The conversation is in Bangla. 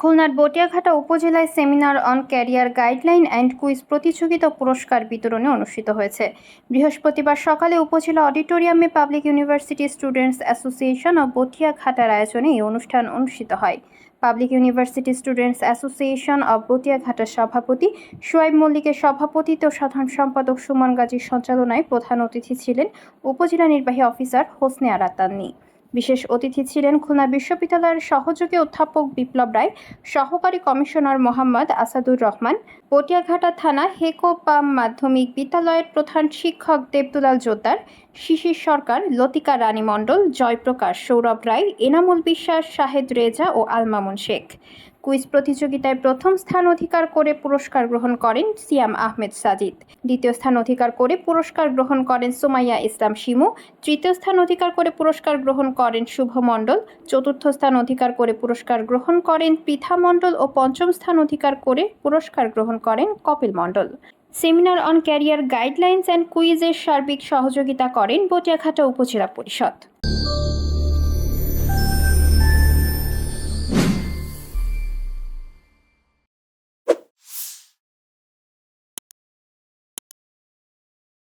খুলনার বটিয়াঘাটা উপজেলায় seminar on career guideline and quiz প্রতিযোগিতা পুরস্কার বিতরণে অনুষ্ঠিত হয়েছে। বৃহস্পতিবার সকালে উপজেলা অডিটোরিয়ামে পাবলিক ইউনিভার্সিটি স্টুডেন্টস অ্যাসোসিয়েশন ও বটিয়াঘাটার আয়োজনে এই অনুষ্ঠান অনুষ্ঠিত হয়। Public university students association of বটিয়াঘাটার সভাপতি সোয়াইব মল্লিকের সভাপতিত্বে সাধারণ সম্পাদক সুমন গাজীর সঞ্চালনায় প্রধান অতিথি ছিলেন উপজেলা নির্বাহী অফিসার হোসনে আরাতান্নি। বিশেষ অতিথি ছিলেন খুলনা বিশ্ববিদ্যালয়ের সহযোগী অধ্যাপক বিপ্লব রায়, সহকারী কমিশনার মোহাম্মদ আসাদুর রহমান, পটিয়াঘাটা থানা হেকোপাম মাধ্যমিক বিদ্যালয়ের প্রধান শিক্ষক দেবদুলাল জোদ্দার, শিশির সরকার, লতিকা রানী মণ্ডল, জয়প্রকাশ সৌরভ রায়, এনামুল বিশ্বাস, শাহেদ রেজা ও আলমামুন শেখ। কুইজ প্রতিযোগিতায় প্রথম স্থান অধিকার করে পুরস্কার গ্রহণ করেন সিয়াম আহমেদ সাজিদ। দ্বিতীয় স্থান অধিকার করে পুরস্কার গ্রহণ করেন সুমাইয়া ইসলাম শিমু। তৃতীয় স্থান অধিকার করে পুরস্কার গ্রহণ করেন শুভ মণ্ডল। চতুর্থ স্থান অধিকার করে পুরস্কার গ্রহণ করেন পৃথা মণ্ডল ও পঞ্চম স্থান অধিকার করে পুরস্কার গ্রহণ করেন Kapil Mondal. Seminar on career guidelines and কুইজের সার্বিক সহযোগিতা করেন বটিয়াঘাটা উপজেলা পরিষদ।